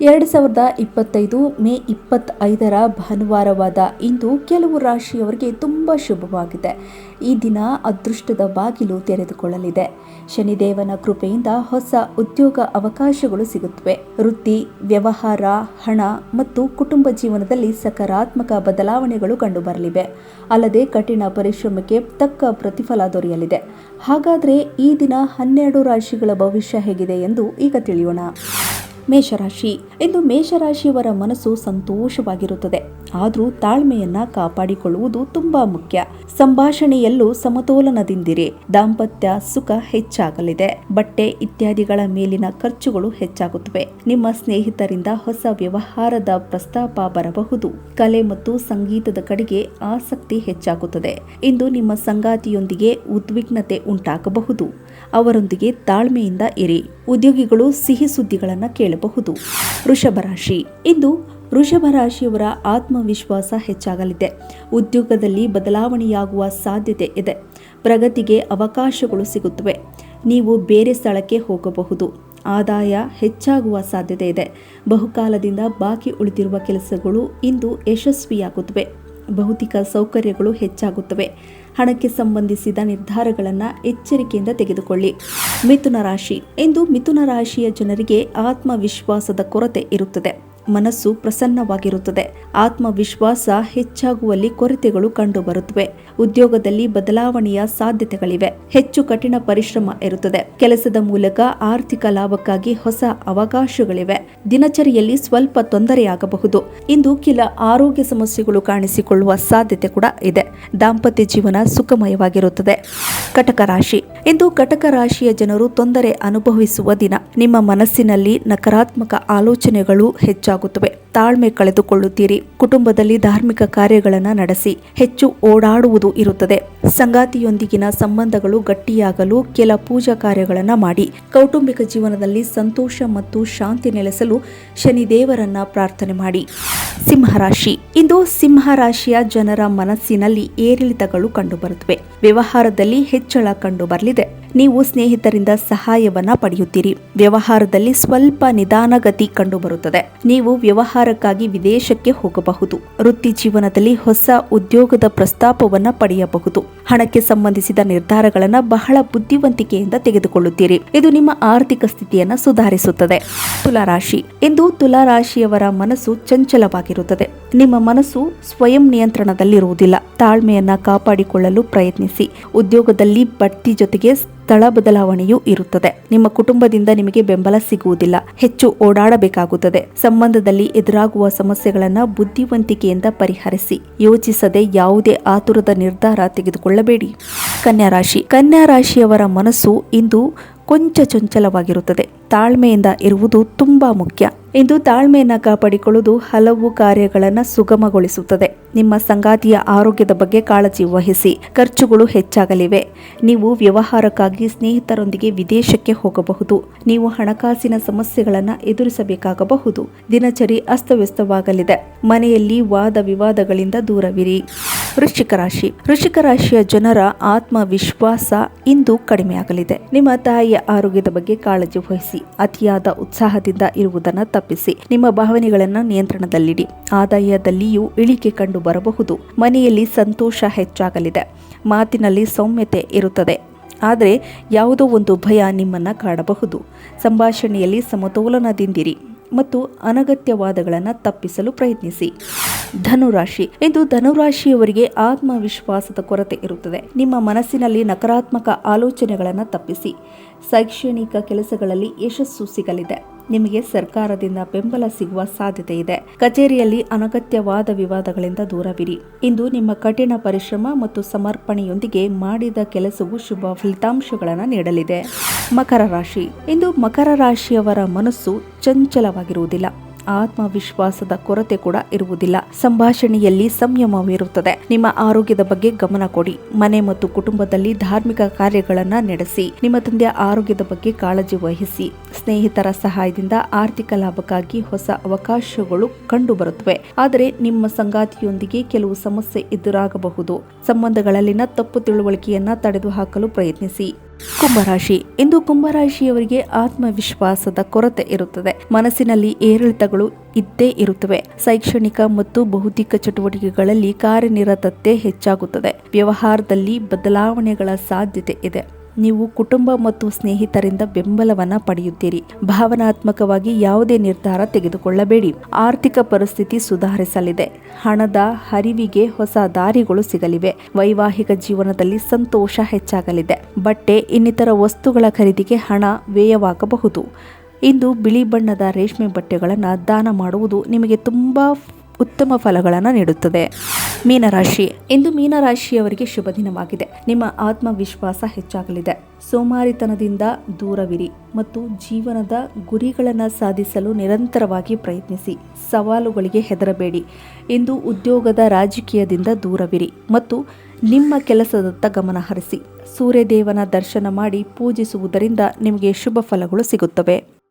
ಎರಡು ಸಾವಿರದ ಇಪ್ಪತ್ತೈದು ಮೇ ಇಪ್ಪತ್ತೈದರ ಭಾನುವಾರವಾದ ಇಂದು ಕೆಲವು ರಾಶಿಯವರಿಗೆ ತುಂಬ ಶುಭವಾಗಿದೆ. ಈ ದಿನ ಅದೃಷ್ಟದ ಬಾಗಿಲು ತೆರೆದುಕೊಳ್ಳಲಿದೆ. ಶನಿದೇವನ ಕೃಪೆಯಿಂದ ಹೊಸ ಉದ್ಯೋಗ ಅವಕಾಶಗಳು ಸಿಗುತ್ತವೆ. ವೃತ್ತಿ, ವ್ಯವಹಾರ, ಹಣ ಮತ್ತು ಕುಟುಂಬ ಜೀವನದಲ್ಲಿ ಸಕಾರಾತ್ಮಕ ಬದಲಾವಣೆಗಳು ಕಂಡುಬರಲಿವೆ. ಅಲ್ಲದೆ ಕಠಿಣ ಪರಿಶ್ರಮಕ್ಕೆ ತಕ್ಕ ಪ್ರತಿಫಲ ದೊರೆಯಲಿದೆ. ಹಾಗಾದರೆ ಈ ದಿನ ಹನ್ನೆರಡು ರಾಶಿಗಳ ಭವಿಷ್ಯ ಹೇಗಿದೆ ಎಂದು ಈಗ ತಿಳಿಯೋಣ. ಮೇಷರಾಶಿ. ಇಂದು ಮೇಷರಾಶಿಯವರ ಮನಸ್ಸು ಸಂತೋಷವಾಗಿರುತ್ತದೆ. ಆದರೂ ತಾಳ್ಮೆಯನ್ನ ಕಾಪಾಡಿಕೊಳ್ಳುವುದು ತುಂಬಾ ಮುಖ್ಯ. ಸಂಭಾಷಣೆಯಲ್ಲೂ ಸಮತೋಲನದಿಂದಿರಿ. ದಾಂಪತ್ಯ ಸುಖ ಹೆಚ್ಚಾಗಲಿದೆ. ಬಟ್ಟೆ ಇತ್ಯಾದಿಗಳ ಮೇಲಿನ ಖರ್ಚುಗಳು ಹೆಚ್ಚಾಗುತ್ತವೆ. ನಿಮ್ಮ ಸ್ನೇಹಿತರಿಂದ ಹೊಸ ವ್ಯವಹಾರದ ಪ್ರಸ್ತಾಪ ಬರಬಹುದು. ಕಲೆ ಮತ್ತು ಸಂಗೀತದ ಕಡೆಗೆ ಆಸಕ್ತಿ ಹೆಚ್ಚಾಗುತ್ತದೆ. ಇಂದು ನಿಮ್ಮ ಸಂಗಾತಿಯೊಂದಿಗೆ ಉದ್ವಿಗ್ನತೆ ಉಂಟಾಗಬಹುದು. ಅವರೊಂದಿಗೆ ತಾಳ್ಮೆಯಿಂದ ಇರಿ. ಉದ್ಯೋಗಿಗಳು ಸಿಹಿ ಸುದ್ದಿಗಳನ್ನು ಕೇಳಬಹುದು. ವೃಷಭ ರಾಶಿ. ಇಂದು ವೃಷಭ ರಾಶಿಯವರ ಆತ್ಮವಿಶ್ವಾಸ ಹೆಚ್ಚಾಗಲಿದೆ. ಉದ್ಯೋಗದಲ್ಲಿ ಬದಲಾವಣೆಯಾಗುವ ಸಾಧ್ಯತೆ ಇದೆ. ಪ್ರಗತಿಗೆ ಅವಕಾಶಗಳು ಸಿಗುತ್ತವೆ. ನೀವು ಬೇರೆ ಸ್ಥಳಕ್ಕೆ ಹೋಗಬಹುದು. ಆದಾಯ ಹೆಚ್ಚಾಗುವ ಸಾಧ್ಯತೆ ಇದೆ. ಬಹುಕಾಲದಿಂದ ಬಾಕಿ ಉಳಿದಿರುವ ಕೆಲಸಗಳು ಇಂದು ಯಶಸ್ವಿಯಾಗುತ್ತವೆ. ಭೌತಿಕ ಸೌಕರ್ಯಗಳು ಹೆಚ್ಚಾಗುತ್ತವೆ. ಹಣಕ್ಕೆ ಸಂಬಂಧಿಸಿದ ನಿರ್ಧಾರಗಳನ್ನು ಎಚ್ಚರಿಕೆಯಿಂದ ತೆಗೆದುಕೊಳ್ಳಿ. ಮಿಥುನ ರಾಶಿ. ಇಂದು ಮಿಥುನ ರಾಶಿಯ ಜನರಿಗೆ ಆತ್ಮವಿಶ್ವಾಸದ ಕೊರತೆ ಇರುತ್ತದೆ. ಮನಸ್ಸು ಪ್ರಸನ್ನವಾಗಿರುತ್ತದೆ. ಆತ್ಮವಿಶ್ವಾಸ ಹೆಚ್ಚಾಗುವಲ್ಲಿ ಕೊರತೆಗಳು ಕಂಡುಬರುತ್ತವೆ. ಉದ್ಯೋಗದಲ್ಲಿ ಬದಲಾವಣೆಯ ಸಾಧ್ಯತೆಗಳಿವೆ. ಹೆಚ್ಚು ಕಠಿಣ ಪರಿಶ್ರಮ ಇರುತ್ತದೆ. ಕೆಲಸದ ಮೂಲಕ ಆರ್ಥಿಕ ಲಾಭಕ್ಕಾಗಿ ಹೊಸ ಅವಕಾಶಗಳಿವೆ. ದಿನಚರಿಯಲ್ಲಿ ಸ್ವಲ್ಪ ತೊಂದರೆಯಾಗಬಹುದು. ಇಂದು ಕೆಲ ಆರೋಗ್ಯ ಸಮಸ್ಯೆಗಳು ಕಾಣಿಸಿಕೊಳ್ಳುವ ಸಾಧ್ಯತೆ ಕೂಡ ಇದೆ. ದಾಂಪತ್ಯ ಜೀವನ ಸುಖಮಯವಾಗಿರುತ್ತದೆ. ಕಟಕ ರಾಶಿ. ಇಂದು ಕಟಕ ರಾಶಿಯ ಜನರು ತೊಂದರೆ ಅನುಭವಿಸುವ ದಿನ. ನಿಮ್ಮ ಮನಸ್ಸಿನಲ್ಲಿ ನಕಾರಾತ್ಮಕ ಆಲೋಚನೆಗಳು ಹೆಚ್ಚಾಗುತ್ತವೆ. ತಾಳ್ಮೆ ಕಳೆದುಕೊಳ್ಳುತ್ತೀರಿ. ಕುಟುಂಬದಲ್ಲಿ ಧಾರ್ಮಿಕ ಕಾರ್ಯಗಳನ್ನು ನಡೆಸಿ. ಹೆಚ್ಚು ಓಡಾಡುವುದು ಇರುತ್ತದೆ. ಸಂಗಾತಿಯೊಂದಿಗಿನ ಸಂಬಂಧಗಳು ಗಟ್ಟಿಯಾಗಲು ಕೆಲ ಪೂಜಾ ಕಾರ್ಯಗಳನ್ನು ಮಾಡಿ. ಕೌಟುಂಬಿಕ ಜೀವನದಲ್ಲಿ ಸಂತೋಷ ಮತ್ತು ಶಾಂತಿ ನೆಲೆಸಲು ಶನಿದೇವರನ್ನ ಪ್ರಾರ್ಥನೆ ಮಾಡಿ. ಸಿಂಹರಾಶಿ ಇಂದು ಸಿಂಹರಾಶಿಯ ಜನರ ಮನಸ್ಸಿನಲ್ಲಿ ಏರಿಳಿತಗಳು ಕಂಡುಬರುತ್ತವೆ. ವ್ಯವಹಾರದಲ್ಲಿ ಹೆಚ್ಚಳ ಕಂಡುಬರಲಿದೆ ನೀವು ಸ್ನೇಹಿತರಿಂದ ಸಹಾಯವನ್ನ ಪಡೆಯುತ್ತೀರಿ. ವ್ಯವಹಾರದಲ್ಲಿ ಸ್ವಲ್ಪ ನಿಧಾನಗತಿ ಕಂಡುಬರುತ್ತದೆ. ನೀವು ವ್ಯವಹಾರಕ್ಕಾಗಿ ವಿದೇಶಕ್ಕೆ ಹೋಗಬಹುದು. ವೃತ್ತಿ ಜೀವನದಲ್ಲಿ ಹೊಸ ಉದ್ಯೋಗದ ಪ್ರಸ್ತಾಪವನ್ನ ಪಡೆಯಬಹುದು. ಹಣಕ್ಕೆ ಸಂಬಂಧಿಸಿದ ನಿರ್ಧಾರಗಳನ್ನು ಬಹಳ ಬುದ್ಧಿವಂತಿಕೆಯಿಂದ ತೆಗೆದುಕೊಳ್ಳುತ್ತೀರಿ. ಇದು ನಿಮ್ಮ ಆರ್ಥಿಕ ಸ್ಥಿತಿಯನ್ನು ಸುಧಾರಿಸುತ್ತದೆ. ತುಲಾರಾಶಿ. ಇಂದು ತುಲಾರಾಶಿಯವರ ಮನಸ್ಸು ಚಂಚಲವಾಗಿರುತ್ತದೆ. ನಿಮ್ಮ ಮನಸ್ಸು ಸ್ವಯಂ ನಿಯಂತ್ರಣದಲ್ಲಿರುವುದಿಲ್ಲ. ತಾಳ್ಮೆಯನ್ನ ಕಾಪಾಡಿಕೊಳ್ಳಲು ಪ್ರಯತ್ನಿಸಿ. ಉದ್ಯೋಗದಲ್ಲಿ ಬಡ್ತಿ ಜೊತೆಗೆ ಸ್ಥಳ ಬದಲಾವಣೆಯೂ ಇರುತ್ತದೆ. ನಿಮ್ಮ ಕುಟುಂಬದಿಂದ ನಿಮಗೆ ಬೆಂಬಲ ಸಿಗುವುದಿಲ್ಲ. ಹೆಚ್ಚು ಓಡಾಡಬೇಕಾಗುತ್ತದೆ. ಸಂಬಂಧದಲ್ಲಿ ಎದುರಾಗುವ ಸಮಸ್ಯೆಗಳನ್ನು ಬುದ್ಧಿವಂತಿಕೆಯಿಂದ ಪರಿಹರಿಸಿ. ಯೋಚಿಸದೆ ಯಾವುದೇ ಆತುರದ ನಿರ್ಧಾರ ತೆಗೆದುಕೊಳ್ಳಬೇಡಿ. ಕನ್ಯಾರಾಶಿ. ಕನ್ಯಾ ರಾಶಿಯವರ ಮನಸ್ಸು ಇಂದು ಕೊಂಚ ಚೊಂಚಲವಾಗಿರುತ್ತದೆ. ತಾಳ್ಮೆಯಿಂದ ಇರುವುದು ತುಂಬಾ ಮುಖ್ಯ. ಇಂದು ತಾಳ್ಮೆಯನ್ನು ಕಾಪಾಡಿಕೊಳ್ಳುವುದು ಹಲವು ಕಾರ್ಯಗಳನ್ನು ಸುಗಮಗೊಳಿಸುತ್ತದೆ. ನಿಮ್ಮ ಸಂಗಾತಿಯ ಆರೋಗ್ಯದ ಬಗ್ಗೆ ಕಾಳಜಿ ವಹಿಸಿ. ಖರ್ಚುಗಳು ಹೆಚ್ಚಾಗಲಿವೆ. ನೀವು ವ್ಯವಹಾರಕ್ಕಾಗಿ ಸ್ನೇಹಿತರೊಂದಿಗೆ ವಿದೇಶಕ್ಕೆ ಹೋಗಬಹುದು. ನೀವು ಹಣಕಾಸಿನ ಸಮಸ್ಯೆಗಳನ್ನು ಎದುರಿಸಬೇಕಾಗಬಹುದು. ದಿನಚರಿ ಅಸ್ತವ್ಯಸ್ತವಾಗಲಿದೆ. ಮನೆಯಲ್ಲಿ ವಾದ ವಿವಾದಗಳಿಂದ ದೂರವಿರಿ. ವೃಶ್ಚಿಕ ರಾಶಿ. ವೃಶ್ಚಿಕ ರಾಶಿಯ ಜನರ ಆತ್ಮವಿಶ್ವಾಸ ಇಂದು ಕಡಿಮೆಯಾಗಲಿದೆ. ನಿಮ್ಮ ತಾಯಿಯ ಆರೋಗ್ಯದ ಬಗ್ಗೆ ಕಾಳಜಿ ವಹಿಸಿ, ಅತಿಯಾದ ಉತ್ಸಾಹದಿಂದ ಇರುವುದನ್ನು ತಪ್ಪಿಸಿ, ನಿಮ್ಮ ಭಾವನೆಗಳನ್ನು ನಿಯಂತ್ರಣದಲ್ಲಿಡಿ. ಆದಾಯದಲ್ಲಿಯೂ ಇಳಿಕೆ ಕಂಡು ಬರಬಹುದು. ಮನೆಯಲ್ಲಿ ಸಂತೋಷ ಹೆಚ್ಚಾಗಲಿದೆ. ಮಾತಿನಲ್ಲಿ ಸೌಮ್ಯತೆ ಇರುತ್ತದೆ. ಆದರೆ ಯಾವುದೋ ಒಂದು ಭಯ ನಿಮ್ಮನ್ನು ಕಾಡಬಹುದು. ಸಂಭಾಷಣೆಯಲ್ಲಿ ಸಮತೋಲನದಿಂದಿರಿ. ಮತ್ತು ಅನಗತ್ಯವಾದಗಳನ್ನು ತಪ್ಪಿಸಲು ಪ್ರಯತ್ನಿಸಿ. ಧನುರಾಶಿ. ಇಂದು ಧನುರಾಶಿಯವರಿಗೆ ಆತ್ಮವಿಶ್ವಾಸದ ಕೊರತೆ ಇರುತ್ತದೆ. ನಿಮ್ಮ ಮನಸ್ಸಿನಲ್ಲಿ ನಕಾರಾತ್ಮಕ ಆಲೋಚನೆಗಳನ್ನು ತಪ್ಪಿಸಿ. ಶೈಕ್ಷಣಿಕ ಕೆಲಸಗಳಲ್ಲಿ ಯಶಸ್ಸು ಸಿಗಲಿದೆ. ನಿಮಗೆ ಸರ್ಕಾರದಿಂದ ಬೆಂಬಲ ಸಿಗುವ ಸಾಧ್ಯತೆ ಇದೆ. ಕಚೇರಿಯಲ್ಲಿ ಅನಗತ್ಯವಾದ ವಿವಾದಗಳಿಂದ ದೂರವಿರಿ. ಇಂದು ನಿಮ್ಮ ಕಠಿಣ ಪರಿಶ್ರಮ ಮತ್ತು ಸಮರ್ಪಣೆಯೊಂದಿಗೆ ಮಾಡಿದ ಕೆಲಸವು ಶುಭ ಫಲಿತಾಂಶಗಳನ್ನು ನೀಡಲಿದೆ. ಮಕರ ರಾಶಿ. ಇಂದು ಮಕರ ರಾಶಿಯವರ ಮನಸ್ಸು ಚಂಚಲವಾಗಿರುವುದಿಲ್ಲ. ಆತ್ಮವಿಶ್ವಾಸದ ಕೊರತೆ ಕೂಡ ಇರುವುದಿಲ್ಲ. ಸಂಭಾಷಣೆಯಲ್ಲಿ ಸಂಯಮವಿರುತ್ತದೆ. ನಿಮ್ಮ ಆರೋಗ್ಯದ ಬಗ್ಗೆ ಗಮನ ಕೊಡಿ. ಮನೆ ಮತ್ತು ಕುಟುಂಬದಲ್ಲಿ ಧಾರ್ಮಿಕ ಕಾರ್ಯಗಳನ್ನ ನಡೆಸಿ. ನಿಮ್ಮ ತಂದೆಯ ಆರೋಗ್ಯದ ಬಗ್ಗೆ ಕಾಳಜಿ ವಹಿಸಿ. ಸ್ನೇಹಿತರ ಸಹಾಯದಿಂದ ಆರ್ಥಿಕ ಲಾಭಕ್ಕಾಗಿ ಹೊಸ ಅವಕಾಶಗಳು ಕಂಡುಬರುತ್ತವೆ. ಆದರೆ ನಿಮ್ಮ ಸಂಗಾತಿಯೊಂದಿಗೆ ಕೆಲವು ಸಮಸ್ಯೆ ಎದುರಾಗಬಹುದು. ಸಂಬಂಧಗಳಲ್ಲಿನ ತಪ್ಪು ತಿಳುವಳಿಕೆಯನ್ನ ತಡೆದುಹಾಕಲು ಪ್ರಯತ್ನಿಸಿ. ಕುಂಭರಾಶಿ. ಇಂದು ಕುಂಭರಾಶಿಯವರಿಗೆ ಆತ್ಮವಿಶ್ವಾಸದ ಕೊರತೆ ಇರುತ್ತದೆ. ಮನಸ್ಸಿನಲ್ಲಿ ಏರಿಳಿತಗಳು ಇದ್ದೇ ಇರುತ್ತವೆ. ಶೈಕ್ಷಣಿಕ ಮತ್ತು ಬೌದ್ಧಿಕ ಚಟುವಟಿಕೆಗಳಲ್ಲಿ ಕಾರ್ಯನಿರತತೆ ಹೆಚ್ಚಾಗುತ್ತದೆ. ವ್ಯವಹಾರದಲ್ಲಿ ಬದಲಾವಣೆಗಳ ಸಾಧ್ಯತೆ ಇದೆ. ನೀವು ಕುಟುಂಬ ಮತ್ತು ಸ್ನೇಹಿತರಿಂದ ಬೆಂಬಲವನ್ನು ಪಡೆಯುತ್ತೀರಿ. ಭಾವನಾತ್ಮಕವಾಗಿ ಯಾವುದೇ ನಿರ್ಧಾರ ತೆಗೆದುಕೊಳ್ಳಬೇಡಿ. ಆರ್ಥಿಕ ಪರಿಸ್ಥಿತಿ ಸುಧಾರಿಸಲಿದೆ. ಹಣದ ಹರಿವಿಗೆ ಹೊಸ ದಾರಿಗಳು ಸಿಗಲಿವೆ. ವೈವಾಹಿಕ ಜೀವನದಲ್ಲಿ ಸಂತೋಷ ಹೆಚ್ಚಾಗಲಿದೆ. ಬಟ್ಟೆ, ಇನ್ನಿತರ ವಸ್ತುಗಳ ಖರೀದಿಗೆ ಹಣ ವ್ಯಯವಾಗಬಹುದು. ಇಂದು ಬಿಳಿ ಬಣ್ಣದ ರೇಷ್ಮೆ ಬಟ್ಟೆಗಳನ್ನು ದಾನ ಮಾಡುವುದು ನಿಮಗೆ ತುಂಬ ಉತ್ತಮ ಫಲಗಳನ್ನು ನೀಡುತ್ತದೆ. ಮೀನರಾಶಿ. ಇಂದು ಮೀನರಾಶಿಯವರಿಗೆ ಶುಭ ದಿನವಾಗಿದೆ. ನಿಮ್ಮ ಆತ್ಮವಿಶ್ವಾಸ ಹೆಚ್ಚಾಗಲಿದೆ. ಸೋಮಾರಿತನದಿಂದ ದೂರವಿರಿ ಮತ್ತು ಜೀವನದ ಗುರಿಗಳನ್ನು ಸಾಧಿಸಲು ನಿರಂತರವಾಗಿ ಪ್ರಯತ್ನಿಸಿ. ಸವಾಲುಗಳಿಗೆ ಹೆದರಬೇಡಿ. ಇಂದು ಉದ್ಯೋಗದ ರಾಜಕೀಯದಿಂದ ದೂರವಿರಿ ಮತ್ತು ನಿಮ್ಮ ಕೆಲಸದತ್ತ ಗಮನ ಹರಿಸಿ. ಸೂರ್ಯದೇವನ ದರ್ಶನ ಮಾಡಿ ಪೂಜಿಸುವುದರಿಂದ ನಿಮಗೆ ಶುಭ ಫಲಗಳು ಸಿಗುತ್ತವೆ.